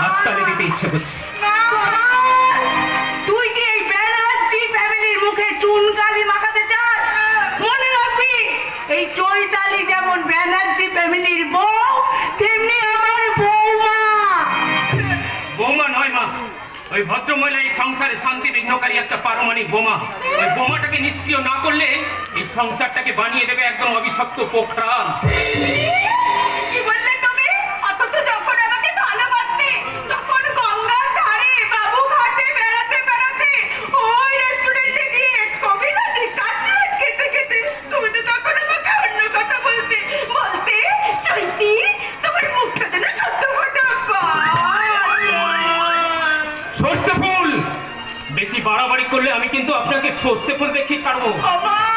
হাততালি দিতে ইচ্ছে করছে। তুই কি এই ব্যানার্জি ফ্যামিলির মুখে চুনকালি মাখাতে চাস? মনে রাখবি এই চৈতালি যেমন ব্যানার্জি ফ্যামিলির বউ তেমনি আমার বৌমা বৌমা নয় মা ওই ভদ্রমহিলা এই সংসারে শান্তি বিঘ্নকারী একটা পারমাণিক বোমা। ওই বোমাটাকে নিষ্ক্রিয় না করলে এই সংসারটাকে বানিয়ে দেবে একদম অবিষক্ত পোখরান সর্ষে ফুল! বেশি বাড়াবাড়ি করলে আমি কিন্তু আপনাকে সর্ষে ফুল দেখিয়ে ছাড়বো। বাবা!